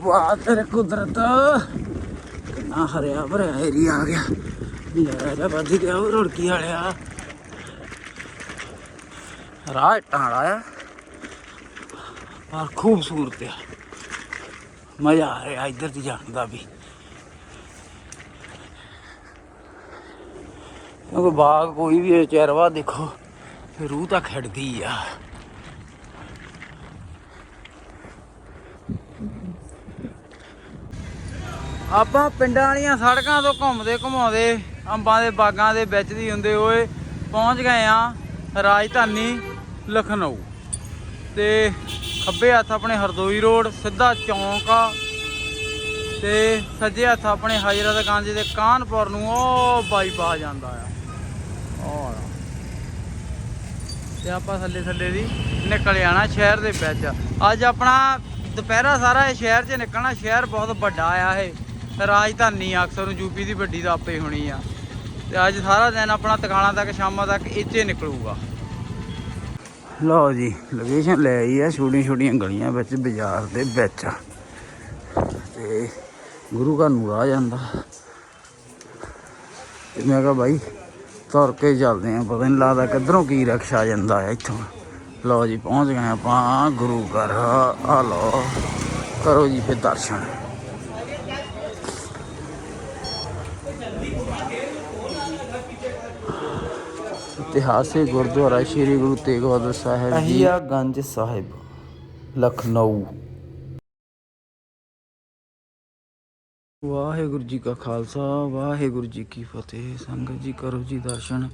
ਵਾਹ, ਤੇਰੇ ਕੁਦਰਤ। ਕਿੰਨਾ ਹਰਿਆ ਭਰਿਆ ਏਰੀਆ ਆ ਗਿਆ। ਯਾਰ ਇਹਦਾ ਵੱਧ ਗਿਆ ਉਹ ਰੁੜਕੀ ਵਾਲਿਆ। ਰਾਹ ਟਾਣਾ ਆ। ਪਰ ਖੂਬਸੂਰਤ ਆ। ਮਜ਼ਾ ਆ ਰਿਹਾ ਇੱਧਰ ਦੀ ਜਾਣ ਦਾ ਵੀ। ਕਿਉਂਕਿ ਬਾਗ ਕੋਈ ਵੀ ਹੈ ਚਿਹਰਵਾ ਦੇਖੋ ਰੂਹ ਤਾਂ ਖੜਦੀ ਆ। ਆਪਾਂ ਪਿੰਡਾਂ ਵਾਲੀਆਂ ਸੜਕਾਂ ਤੋਂ ਘੁੰਮਦੇ ਘੁਮਾਉਂਦੇ ਅੰਬਾਂ ਦੇ ਬਾਗਾਂ ਦੇ ਵਿੱਚ ਦੀ ਹੁੰਦੇ ਹੋਏ ਪਹੁੰਚ ਗਏ ਆ ਰਾਜਧਾਨੀ ਲਖਨਊ। ਤੇ ਖੱਬੇ ਹੱਥ ਆਪਣੇ ਹਰਦੋਈ ਰੋਡ, ਸਿੱਧਾ ਚੌਂਕ ਆ। ਤੇ ਸੱਜੇ ਹੱਥ ਆਪਣੇ ਹਾਜਰਾ ਗੰਜ ਦੇ ਕਾਨਪੁਰ ਨੂੰ ਉਹ ਬਾਈਪਾਸ ਜਾਂਦਾ ਆ। ਉਹ ਆ। ਤੇ ਆਪਾਂ ਥੱਲੇ ਥੱਲੇ ਦੀ ਨਿਕਲ ਜਾਣਾ ਸ਼ਹਿਰ ਦੇ ਵਿੱਚ। ਅੱਜ ਆਪਣਾ ਦੁਪਹਿਰਾ ਸਾਰਾ ਇਹ ਸ਼ਹਿਰ 'ਚ ਨਿਕਲਣਾ, ਸ਼ਹਿਰ ਬਹੁਤ ਵੱਡਾ ਆ ਇਹ। ਰਾਜਧਾਨੀ ਆ, ਅਕਸਰ ਨੂੰ ਯੂਪੀ ਦੀ ਵੱਡੀ ਤਾਂ ਆਪੇ ਹੋਣੀ ਆ। ਤੇ ਅੱਜ ਸਾਰਾ ਦਿਨ ਆਪਣਾ ਤਕਾਲਾਂ ਤੱਕ, ਸ਼ਾਮਾਂ ਤੱਕ ਇੱਥੇ ਨਿਕਲੂਗਾ। ਲਓ ਜੀ ਲੋਕੇਸ਼ਨ ਲੈ ਆਈ ਆ, ਛੋਟੀਆਂ ਛੋਟੀਆਂ ਗਲੀਆਂ ਵਿੱਚ, ਬਾਜ਼ਾਰ ਦੇ ਵਿੱਚ। ਤੇ ਗੁਰੂ ਘਰ ਨੂੰ ਰਾਹ ਜਾਂਦਾ। ਤੇ ਮੈਂ ਕਿਹਾ ਬਾਈ, ਤੁਰ ਕੇ ਚੱਲਦੇ ਆ, ਪਤਾ ਨਹੀਂ ਲੱਗਦਾ ਕਿੱਧਰੋਂ ਕੀ ਰਕਸ਼ਾ ਜਾਂਦਾ ਆ ਇੱਥੋਂ। ਲਓ ਜੀ, ਪਹੁੰਚ ਗਏ ਆਪਾਂ ਗੁਰੂ ਘਰ। ਆ ਲਓ, ਕਰੋ ਜੀ ਫਿਰ ਦਰਸ਼ਨ। ਇਤਿਹਾਸਿਕ ਗੁਰਦੁਆਰਾ ਸ੍ਰੀ ਗੁਰੂ ਤੇਗ ਬਹਾਦਰ ਸਾਹਿਬ ਜੀ। ਗੰਜ ਸਾਹਿਬ ਲਖਨਊ। ਵਾਹਿਗੁਰੂ ਜੀ ਕਾ ਖਾਲਸਾ ਵਾਹਿਗੁਰੂ ਜੀ ਕੀ ਫਤਿਹ। ਸੰਗਤ ਜੀ ਕਰੋ ਜੀ ਦਰਸ਼ਨ।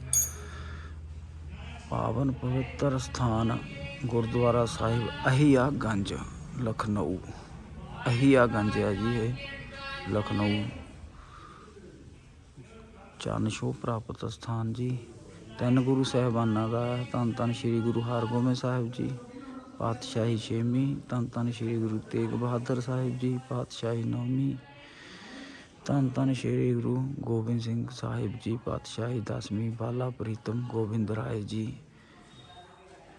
ਪਾਵਨ ਪਵਿੱਤਰ ਸਥਾਨ ਗੁਰਦੁਆਰਾ ਸਾਹਿਬ ਅਹੀਆ ਗੰਜ ਲਖਨਊ। ਅਹੀਆ ਗੰਜ ਹੈ ਜੀ ਇਹ ਲਖਨਊ। ਚਰਨ ਛੋਹ ਪ੍ਰਾਪਤ ਸਥਾਨ ਜੀ। ਤਿੰਨ ਗੁਰੂ ਸਾਹਿਬਾਨਾਂ ਦਾ, ਧੰਨ ਧੰਨ ਸ੍ਰੀ ਗੁਰੂ ਹਰਗੋਬਿੰਦ ਸਾਹਿਬ ਜੀ, ਪਾਤਸ਼ਾਹੀ ਛੇਵੀਂ, ਧੰਨ ਧੰਨ ਸ੍ਰੀ ਗੁਰੂ ਤੇਗ ਬਹਾਦਰ ਸਾਹਿਬ ਜੀ, ਪਾਤਸ਼ਾਹੀ ਨੌਵੀਂ, ਧੰਨ ਧੰਨ ਸ੍ਰੀ ਗੁਰੂ ਗੋਬਿੰਦ ਸਿੰਘ ਸਾਹਿਬ ਜੀ, ਪਾਤਸ਼ਾਹੀ ਦਸਵੀਂ, ਬਾਲਾ ਪ੍ਰੀਤਮ ਗੋਬਿੰਦ ਰਾਏ ਜੀ।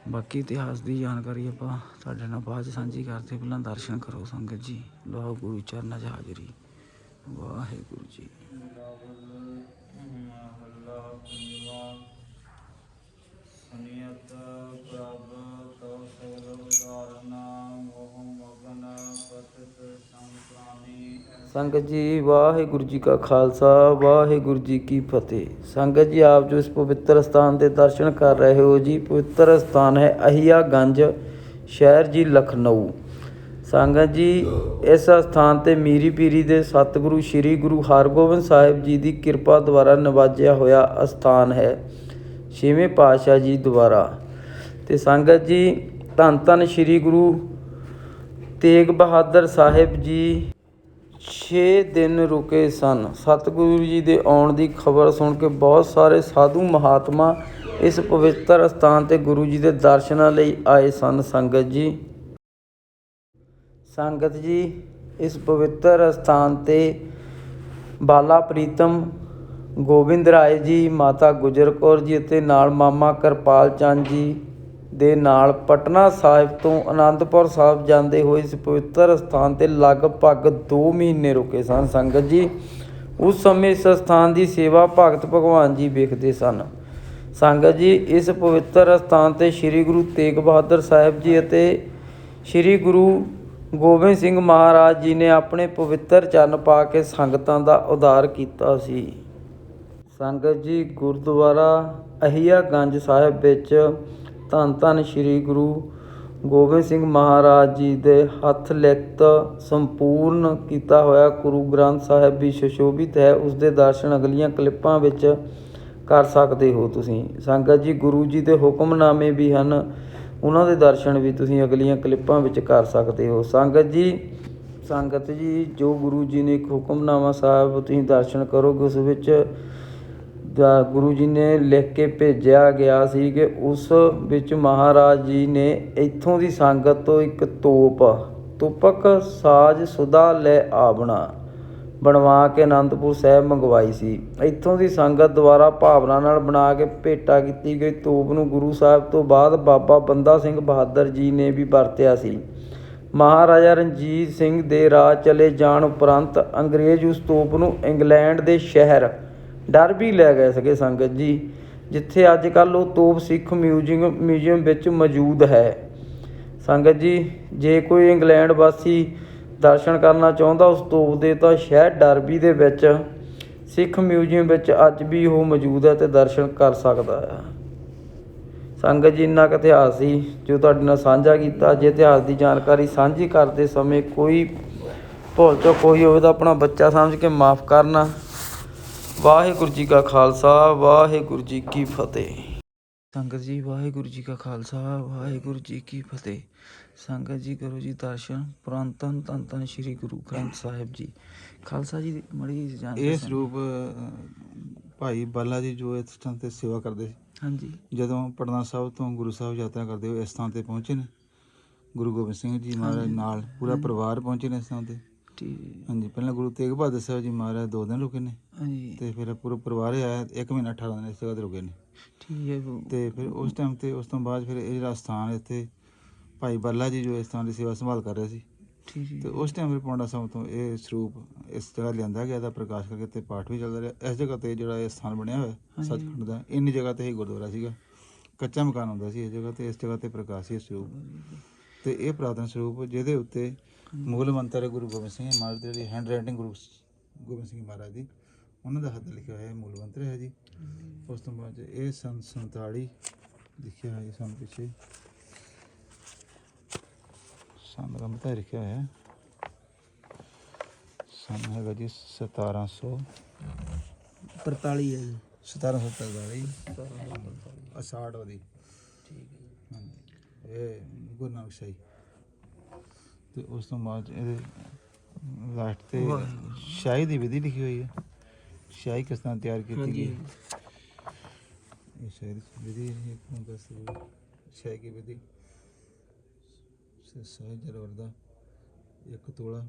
ਬਾਕੀ ਇਤਿਹਾਸ ਦੀ ਜਾਣਕਾਰੀ ਆਪਾਂ ਤੁਹਾਡੇ ਨਾਲ ਬਾਅਦ 'ਚ ਸਾਂਝੀ ਕਰਦੇ, ਪਹਿਲਾਂ ਦਰਸ਼ਨ ਕਰੋ ਸੰਗਤ ਜੀ। ਲਓ ਗੁਰੂ ਚਰਨਾਂ 'ਚ ਹਾਜ਼ਰੀ ਵਾਹਿਗੁਰੂ ਜੀ ਸੁਨੀਅਤ ਪ੍ਰਭ ਤੋ ਸਗਲ ਉਦਾਰਨਾ, ਮੋਹ ਮਗਨ ਪਤਿਤ ਸੰਪ੍ਰਾਨੀ। ਸੰਗਤ ਜੀ, ਵਾਹਿਗੁਰੂ ਜੀ ਕਾ ਖਾਲਸਾ, ਵਾਹਿਗੁਰੂ ਜੀ ਕੀ ਫਤਿਹ। ਸੰਗਤ ਜੀ, ਆਪ ਜੋ ਇਸ ਪਵਿੱਤਰ ਸਥਾਨ ਦੇ ਦਰਸ਼ਨ ਕਰ ਰਹੇ ਹੋ ਜੀ, ਪਵਿੱਤਰ ਸਥਾਨ ਹੈ ਅਹੀਆ ਗੰਜ ਸ਼ਹਿਰ ਜੀ ਲਖਨਊ। ਸੰਗਤ ਜੀ, ਇਸ ਸਥਾਨ ਤੇ ਮੀਰੀ ਪੀਰੀ ਦੇ ਸਤਿਗੁਰੂ, ਸ੍ਰੀ ਗੁਰੂ ਹਰਗੋਬਿੰਦ ਸਾਹਿਬ ਜੀ ਦੀ ਕਿਰਪਾ ਦੁਆਰਾ ਨਵਾਜਿਆ ਹੋਇਆ ਅਸਥਾਨ ਹੈ। ਛੇਵੇਂ ਪਾਤਸ਼ਾਹ ਜੀ ਦੁਆਰਾ। ਤੇ ਸੰਗਤ ਜੀ, ਧੰਨ ਧੰਨ ਸ੍ਰੀ ਗੁਰੂ ਤੇਗ ਬਹਾਦਰ ਸਾਹਿਬ ਜੀ 6 ਦਿਨ ਰੁਕੇ ਸਨ। ਸਤਿਗੁਰੂ ਜੀ ਦੇ ਆਉਣ ਦੀ ਖਬਰ ਸੁਣ ਕੇ ਬਹੁਤ ਸਾਰੇ ਸਾਧੂ ਮਹਾਤਮਾ ਇਸ ਪਵਿੱਤਰ ਸਥਾਨ ਤੇ ਗੁਰੂ ਜੀ ਦੇ ਦਰਸ਼ਨਾਂ ਲਈ ਆਏ ਸਨ ਸੰਗਤ ਜੀ। ਸੰਗਤ ਜੀ, ਇਸ ਪਵਿੱਤਰ ਸਥਾਨ ਤੇ ਬਾਲਾ ਪ੍ਰੀਤਮ ਗੋਬਿੰਦ ਰਾਏ ਜੀ, ਮਾਤਾ ਗੁਜਰ ਕੌਰ ਜੀ ਅਤੇ ਨਾਲ ਮਾਮਾ ਕਿਰਪਾਲ ਚੰਦ ਜੀ ਦੇ ਨਾਲ ਪਟਨਾ ਸਾਹਿਬ ਤੋਂ ਅਨੰਦਪੁਰ ਸਾਹਿਬ ਜਾਂਦੇ ਹੋਏ ਇਸ ਪਵਿੱਤਰ ਸਥਾਨ ਤੇ ਲਗਭਗ 2 ਮਹੀਨੇ ਰੁਕੇ ਸਨ। ਸੰਗਤ ਜੀ, ਉਸ ਸਮੇਂ ਇਸ ਸਥਾਨ ਦੀ ਸੇਵਾ ਭਗਤ ਭਗਵਾਨ ਜੀ ਵੇਖਦੇ ਸਨ। ਸੰਗਤ ਜੀ, ਇਸ ਪਵਿੱਤਰ ਸਥਾਨ ਤੇ ਸ੍ਰੀ ਗੁਰੂ ਤੇਗ ਬਹਾਦਰ ਸਾਹਿਬ ਜੀ ਅਤੇ ਸ੍ਰੀ ਗੁਰੂ ਗੋਬਿੰਦ ਸਿੰਘ ਮਹਾਰਾਜ ਜੀ ਨੇ ਆਪਣੇ ਪਵਿੱਤਰ ਚਰਨ ਪਾ ਕੇ ਸੰਗਤਾਂ ਦਾ ਉਦਾਰ ਕੀਤਾ ਸੀ। ਸੰਗਤ ਜੀ, ਗੁਰਦੁਆਰਾ ਅਹੀਆਗੰਜ ਸਾਹਿਬ ਵਿੱਚ ਧੰਨ ਧੰਨ ਸ੍ਰੀ ਗੁਰੂ ਗੋਬਿੰਦ ਸਿੰਘ ਮਹਾਰਾਜ ਜੀ ਦੇ ਹੱਥ ਲਿਖਤ ਸੰਪੂਰਨ ਕੀਤਾ ਹੋਇਆ ਗੁਰੂ ਗ੍ਰੰਥ ਸਾਹਿਬ ਵੀ ਸੁਸ਼ੋਭਿਤ ਹੈ, ਉਸ ਦੇ ਦਰਸ਼ਨ ਅਗਲੀਆਂ ਕਲਿੱਪਾਂ ਵਿੱਚ ਕਰ ਸਕਦੇ ਹੋ ਤੁਸੀਂ। ਸੰਗਤ ਜੀ, ਗੁਰੂ ਜੀ ਦੇ ਹੁਕਮਨਾਮੇ ਵੀ ਹਨ, ਉਹਨਾਂ ਦੇ ਦਰਸ਼ਨ ਵੀ ਤੁਸੀਂ ਅਗਲੀਆਂ ਕਲਿੱਪਾਂ ਵਿੱਚ ਕਰ ਸਕਦੇ ਹੋ। ਸੰਗਤ ਜੀ ਸੰਗਤ ਜੀ, ਜੋ ਗੁਰੂ ਜੀ ਨੇ ਇੱਕ ਹੁਕਮਨਾਮਾ ਸਾਹਿਬ ਤੁਸੀਂ ਦਰਸ਼ਨ ਕਰੋਗੇ, ਉਸ ਵਿੱਚ ਦਾ ਗੁਰੂ ਜੀ ਨੇ ਲਿਖ ਕੇ ਭੇਜਿਆ ਗਿਆ ਸੀ ਕਿ ਉਸ ਵਿੱਚ ਮਹਾਰਾਜ ਜੀ ਨੇ ਇੱਥੋਂ ਦੀ ਸੰਗਤ ਤੋਂ ਇੱਕ ਤੋਪ, ਤੁਪਕ ਸਾਜ ਸੁਦਾ ਲੈ ਆਵਣਾ ਬਣਵਾ ਕੇ ਅਨੰਦਪੁਰ ਸਾਹਿਬ ਮੰਗਵਾਈ ਸੀ। ਇੱਥੋਂ ਦੀ ਸੰਗਤ ਦੁਆਰਾ ਭਾਵਨਾ ਨਾਲ ਬਣਾ ਕੇ ਭੇਟਾ ਕੀਤੀ ਗਈ ਤੋਪ ਨੂੰ ਗੁਰੂ ਸਾਹਿਬ ਤੋਂ ਬਾਅਦ ਬਾਬਾ ਬੰਦਾ ਸਿੰਘ ਬਹਾਦਰ ਜੀ ਨੇ ਵੀ ਵਰਤਿਆ ਸੀ। ਮਹਾਰਾਜਾ ਰਣਜੀਤ ਸਿੰਘ ਦੇ ਰਾਜ ਚਲੇ ਜਾਣ ਉਪਰੰਤ ਅੰਗਰੇਜ਼ ਉਸ ਤੋਪ ਨੂੰ ਇੰਗਲੈਂਡ ਦੇ ਸ਼ਹਿਰ ਡਰ ਵੀ ਲੈ ਗਏ ਸੀਗੇ ਸੰਗਤ ਜੀ, ਜਿੱਥੇ ਅੱਜ ਕੱਲ੍ਹ ਉਹ ਤੋਪ ਸਿੱਖ ਮਿਊਜ਼ੀਅਮ ਮਿਊਜ਼ੀਅਮ ਵਿੱਚ ਮੌਜੂਦ ਹੈ। ਸੰਗਤ ਜੀ, ਜੇ ਕੋਈ ਇੰਗਲੈਂਡ ਵਾਸੀ ਦਰਸ਼ਨ ਕਰਨਾ ਚਾਹੁੰਦਾ ਉਸ ਤੋਪ ਦੇ, ਤਾਂ ਸ਼ਹਿਰ ਡਰਬੀ ਦੇ ਵਿੱਚ ਸਿੱਖ ਮਿਊਜ਼ੀਅਮ ਵਿੱਚ ਅੱਜ ਵੀ ਉਹ ਮੌਜੂਦ ਹੈ ਤੇ ਦਰਸ਼ਨ ਕਰ ਸਕਦਾ ਹੈ। ਸੰਗਤ ਜੀ, ਇੰਨਾ ਕੁ ਇਤਿਹਾਸ ਸੀ, ਜੋ ਤੁਹਾਡੇ ਨਾਲ ਸਾਂਝਾ ਕੀਤਾ। ਜੇ ਇਤਿਹਾਸ ਦੀ ਜਾਣਕਾਰੀ ਸਾਂਝੀ ਕਰਦੇ ਸਮੇਂ ਕੋਈ ਭੁੱਲ ਚੁੱਕ ਹੋਈ ਹੋਵੇ ਤਾਂ ਆਪਣਾ ਬੱਚਾ ਸਮਝ ਕੇ ਮਾਫ ਕਰਨਾ। ਵਾਹਿਗੁਰੂ ਜੀ ਕਾ ਖਾਲਸਾ ਵਾਹਿਗੁਰੂ ਜੀ ਕੀ ਫਤਿਹ। ਸੰਗਤ ਜੀ ਵਾਹਿਗੁਰੂ ਜੀ ਕਾ ਖਾਲਸਾ ਵਾਹਿਗੁਰੂ ਜੀ ਕੀ ਫਤਿਹ। ਸੰਗਤ ਜੀ ਕਰੋ ਜੀ ਦਰਸ਼ਨ। ਪ੍ਰੰਤਨ ਤਨ ਤਨ ਸ੍ਰੀ ਗੁਰੂ ਗ੍ਰੰਥ ਸਾਹਿਬ ਜੀ। ਖਾਲਸਾ ਜੀ ਮੜੀ ਜਾਣ ਇਹ ਸਰੂਪ ਭਾਈ ਬਾਲਾ ਜੀ ਜੋ ਇਸ ਸਥਾਨ ਤੇ ਸੇਵਾ ਕਰਦੇ ਸੀ। ਹਾਂਜੀ। ਜਦੋਂ ਪਟਨਾ ਸਾਹਿਬ ਤੋਂ ਗੁਰੂ ਸਾਹਿਬ ਯਾਤਰਾ ਕਰਦੇ ਹੋਏ ਇਸ ਸਥਾਨ ਤੇ ਪਹੁੰਚੇ ਨੇ ਗੁਰੂ ਗੋਬਿੰਦ ਸਿੰਘ ਜੀ ਮਹਾਰਾਜ ਨਾਲ ਪੂਰਾ ਪਰਿਵਾਰ ਪਹੁੰਚੇ ਨੇ ਇਸ ਸਥਾਨ ਤੇ। ਠੀਕ ਹਾਂਜੀ ਪਹਿਲਾਂ ਗੁਰੂ ਤੇਗ ਬਹਾਦਰ ਸਾਹਿਬ ਜੀ ਮਹਾਰਾਜ ਦੋ ਦਿਨ ਰੁਕੇ ਨੇ ਹਾਂਜੀ। ਤੇ ਫਿਰ ਪੂਰਾ ਪਰਿਵਾਰ ਆਇਆ ਇੱਕ ਮਹੀਨਾ 18 ਦਿਨ ਇਸ ਜਗ੍ਹਾ ਤੇ ਰੁਕੇ ਨੇ। ਠੀਕ ਹੈ ਬਾਬੂ। ਤੇ ਫਿਰ ਉਸ ਟਾਈਮ ਤੇ ਉਸ ਤੋਂ ਬਾਅਦ ਫਿਰ ਇਹ ਜਿਹੜਾ ਸਥਾਨ ਇੱਥੇ ਭਾਈ ਬਾਲਾ ਜੀ ਜੋ ਇਸ ਸਥਾਨ ਦੀ ਸੇਵਾ ਸੰਭਾਲ ਕਰ ਰਹੇ ਸੀ। ਠੀਕ ਹੈ। ਤੇ ਉਸ ਟਾਈਮ ਫਿਰ ਪੌਂਡਾ ਸਾਹਿਬ ਤੋਂ ਇਹ ਸਰੂਪ ਇਸ ਜਗ੍ਹਾ ਲਿਆਂਦਾ ਗਿਆ ਦਾ ਪ੍ਰਕਾਸ਼ ਕਰਕੇ ਤੇ ਪਾਠ ਵੀ ਚੱਲਦਾ ਰਿਹਾ। ਇਸ ਜਗ੍ਹਾ ਤੇ ਜਿਹੜਾ ਇਹ ਸਥਾਨ ਬਣਿਆ ਹੋਇਆ ਸੱਚਖੰਡ ਦਾ ਇੰਨੀ ਜਗ੍ਹਾ ਤੇ ਹੀ ਗੁਰਦੁਆਰਾ ਸੀਗਾ। ਕੱਚਾ ਮਕਾਨ ਹੁੰਦਾ ਸੀ ਇਸ ਜਗ੍ਹਾ ਤੇ ਇਸ ਜਗ੍ਹਾ ਤੇ ਪ੍ਰਕਾਸ਼ੀ ਸਰੂਪ। ਤੇ ਇਹ ਪ੍ਰਾਤਨ ਸਰੂਪ ਜਿਹਦੇ ਉੱਤੇ ਮੂਲ ਮੰਤਰ ਗੁਰੂ ਗੋਬਿੰਦ ਸਿੰਘ ਮਹਾਰਾਜ ਦੀ ਜਿਹੜੀ ਹੈਂਡ ਰਾਈਟਿੰਗ ਗੁਰੂ ਸ- ਗੋਬਿੰਦ ਸਿੰਘ ਮਹਾਰਾਜ ਦੀ ਉਹਨਾਂ ਦਾ ਹੱਥ ਲਿਖਿਆ ਹੋਇਆ ਮੂਲ ਮੰਤਰ ਹੈ ਜੀ। ਉਸ ਤੋਂ ਬਾਅਦ ਇਹ ਸੰਨ 47 ਲਿਖਿਆ ਹੈ ਜੀ ਸਾਨੂੰ ਪਿੱਛੇ। ਸੰਨ ਦਾ ਮਤਾ ਲਿਖਿਆ ਹੋਇਆ। ਹੈ ਸੰਨ ਹੈਗਾ ਜੀ 1700 43 ਹੈ ਜੀ। 1743 ਅਸਾੜ ਵਾਲੀ ਠੀਕ ਹੈ ਇਹ ਗੁਰੂ ਨਾਨਕ ਸ਼ਾਹੀ। ਤੇ ਉਸ ਤੋਂ ਬਾਅਦ ਇਹਦੇ ਲਾਸਟ ਤੇ ਸ਼ਾਹੀ ਦੀ ਵਿਧੀ ਲਿਖੀ ਹੋਈ ਹੈ। ਸ਼ਾਹੀ ਕਿਸ ਤਰ੍ਹਾਂ ਤਿਆਰ ਕੀਤੀ ਗਈ ਇਹ ਸ਼ਾਹੀ ਦੀ ਵਿਧੀ ਹੈ ਇੱਕ ਨੂੰ ਦੱਸੋ ਸ਼ਾਹੀ ਦੀ ਵਿਧੀ? ਸੇ ਸਾਈ ਜਰਵਰ ਦਾ ਇੱਕ ਤੋਲਾ।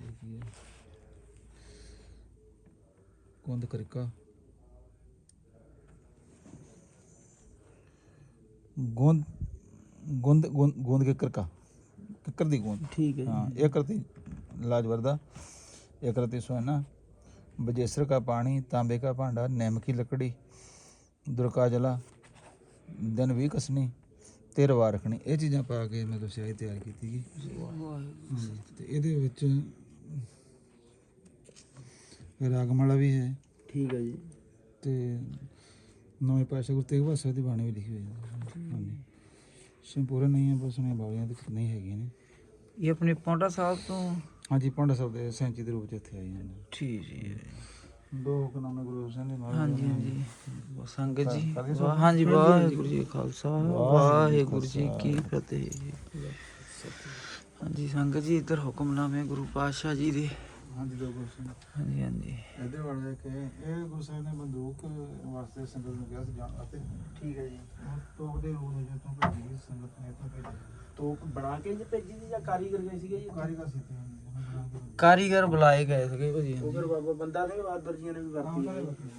ਇਹ ਕੀ ਹੈ? ਕੁੰਦ ਕਰਿਕਾ। ਗੋਂਦ ਗੋਂਦ ਗੋਂਦ ਕੇ ਕਰਕਾ। ਕਿੱਕਰ ਦੀ ਗੋਂਦ ਠੀਕ ਹੈ हाँ एक रति लाजवर्दा एक रति सोना बजेसर का पानी तांबे का भांडा नैम की लकड़ी दुरका जला ਦਿਨ ਵੀ ਕਸਣੀ ਤੇ ਰਵਾ ਰੱਖਣੀ ਇਹ ਚੀਜ਼ਾਂ ਪਾ ਕੇ ਮਤਲਬ ਸਿਆਹੀ ਤਿਆਰ ਕੀਤੀ ਗਈ ਹਾਂਜੀ, ਤੇ ਇਹਦੇ ਵਿੱਚ ਰਾਗਮਾਲਾ ਵੀ ਹੈ ਠੀਕ ਹੈ ਜੀ ਤੇ ਨਵੇਂ ਪਾਸ਼ਾ ਗੁਰੂ ਤੇਗ ਬਹਾਦਰ ਦੀ ਬਾਣੀ ਵੀ ਲਿਖੀ ਹੋਈ ਹੈ ਹਾਂਜੀ ਸੰਪੂਰਨ ਨਹੀਂ ਹੈ ਬਸ ਨੇ ਬਾਣੀਆਂ ਤੇ ਨਹੀਂ ਹੈਗੀਆਂ ਨੇ। ਇਹ ਆਪਣੇ ਪੌਂਟਾ ਸਾਹਿਬ ਤੋਂ? ਹਾਂਜੀ ਪੌਂਡਾ ਸਾਹਿਬ ਦੇ ਸੈਂਚੀ ਦੇ ਰੂਪ ਚ ਇੱਥੇ ਆਏ ਹਨ ਠੀਕ ਜੀ। ਦੋ ਹੁਕਮਨਾਮੇ ਗੁਰੂ ਸਿੰਘ ਦੇ ਮਹਾਰਾਜ ਹਾਂਜੀ ਹਾਂਜੀ। ਸੰਗਤ ਜੀ। ਵਾਹ- ਹਾਂਜੀ ਵਾਹਿਗੁਰੂ ਜੀ ਖਾਲਸਾ। ਵਾਹਿਗੁਰੂ ਜੀ ਕੀ ਫਤਿਹ। ਹਾਂਜੀ ਸੰਗਤ ਜੀ ਇੱਧਰ ਹੁਕਮਨਾਮੇ ਗੁਰੂ ਪਾਤਸ਼ਾਹ ਜੀ ਦੇ ਹਾਂਜੀ ਦੋ ਹਾਂਜੀ ਹਾਂਜੀ। ਇਹਦੇ ਵਾਲੇ ਕਿ ਇਹ ਗੁਰੂ ਸਾਹਿਬ ਨੇ ਬੰਦੂਕ ਵਾਸਤੇ ਸੰਗਤ ਨੂੰ ਕਿਹਾ ਸੀ ਜਾਣ ਅਤੇ ਠੀਕ ਹੈ ਜੀ। ਤੋਪ ਦੇ ਰੂਪ ਵਿੱਚ ਤੋਂ ਭੇਜੀ ਗਈ, ਸੰਗਤ ਨੇ ਤੋਂ ਭੇਜੀ ਤੋਪ ਬਣਾ ਕੇ ਜੀ ਭੇਜੀ ਸੀ ਜਾਂ ਕਾਰੀਗਰ ਗਏ ਸੀਗੇ ਜੀ? ਕਾਰੀਗਰ ਸੀ ਤੇ ਉਹਨਾਂ ਬਣਾ ਕੇ ਕਾਰੀਗਰ ਬੁਲਾਏ ਗਏ ਸੀਗੇ ਭਾਜੀ ਉਹ ਫਿਰ ਬਾਬਾ ਬੰਦਾ ਸਿੰਘ ਬਹਾਦਰ ਜੀ ਨੇ ਵੀ ਵਰਤੀ।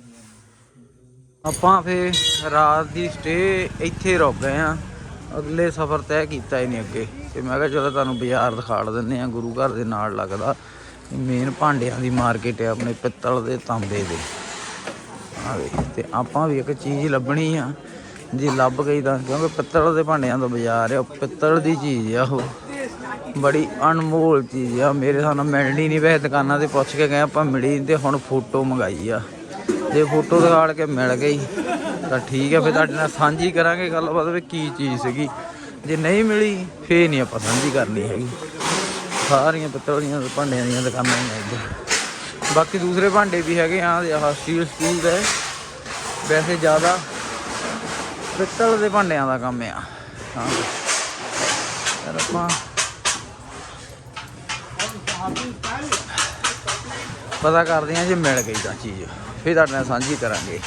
ਆਪਾਂ ਫੇ ਰਾਤ ਦੀ ਸਟੇ ਇੱਥੇ ਰੁਕ ਗਏ ਆ ਅਗਲੇ ਸਫ਼ਰ ਤੈਅ ਕੀਤਾ ਹੀ ਨਹੀਂ ਅੱਗੇ। ਤੇ ਮੈਂ ਕਿਹਾ ਚਲੋ ਤੁਹਾਨੂੰ ਬਾਜ਼ਾਰ ਦਿਖਾੜ ਦਿੰਦੇ ਆ ਗੁਰੂ ਘਰ ਦੇ ਨਾਲ ਲੱਗਦਾ। ਮੇਨ ਭਾਂਡਿਆਂ ਦੀ ਮਾਰਕੀਟ ਹੈ ਆਪਣੇ ਪਿੱਤਲ ਦੇ, ਤਾਂਬੇ ਦੇ। ਆਵੇ ਤੇ ਆਪਾਂ ਵੀ ਇੱਕ ਚੀਜ਼ ਲੱਭਣੀ ਆ। ਜੇ ਲੱਭ ਗਈ ਤਾਂ, ਕਿਉਂਕਿ ਪਿੱਤਲ ਦੇ ਭਾਂਡਿਆਂ ਦਾ ਬਾਜ਼ਾਰ ਆ, ਉਹ ਪਿੱਤਲ ਦੀ ਚੀਜ਼ ਆ ਉਹ। ਬੜੀ ਅਨਮੋਲ ਚੀਜ਼ ਆ। ਮੇਰੇ ਸਾਨੂੰ ਮਿਲਣੀ ਨਹੀਂ ਵੈਸੇ ਦੁਕਾਨਾਂ ਤੇ ਪੁੱਛ ਕੇ ਗਏ, ਆਪਾਂ ਮਿਲੀ ਨੀ ਤੇ ਹੁਣ ਫੋਟੋ ਮੰਗਾਈ ਆ। ਜੇ ਫੋਟੋ ਦਿਖਾੜ ਕੇ ਮਿਲ ਗਈ, ਤਾਂ ਠੀਕ ਹੈ ਫਿਰ ਤੁਹਾਡੇ ਨਾਲ ਸਾਂਝੀ ਕਰਾਂਗੇ ਗੱਲਬਾਤ ਵੀ ਕੀ ਚੀਜ਼ ਸੀਗੀ। ਜੇ ਨਹੀਂ ਮਿਲੀ, ਫੇਰ ਨਹੀਂ ਆਪਾਂ ਸਾਂਝੀ ਕਰਨੀ ਹੈਗੀ। ਸਾਰੀਆਂ ਪਿੱਤਲੀਆਂ ਭਾਂਡਿਆਂ ਦੀਆਂ ਦੁਕਾਨਾਂ ਹੀ ਆ ਇੱਧਰ। ਬਾਕੀ ਦੂਸਰੇ ਭਾਂਡੇ ਵੀ ਹੈਗੇ ਆ, ਆਹ ਸਟੀਲ ਸਟੀਲ ਦੇ। ਵੈਸੇ ਜ਼ਿਆਦਾ ਪਿੱਤਲ ਦੇ ਭਾਂਡਿਆਂ ਦਾ ਕੰਮ ਆ। ਹਾਂ। ਯਾਰ ਆਪਾਂ ਪਤਾ ਕਰਦੇ ਆ ਜੇ ਮਿਲ ਗਈ ਤਾਂ ਚੀਜ਼। ਫਿਰ ਤੁਹਾਡੇ ਨਾਲ ਸਾਂਝੀ ਕਰਾਂਗੇ।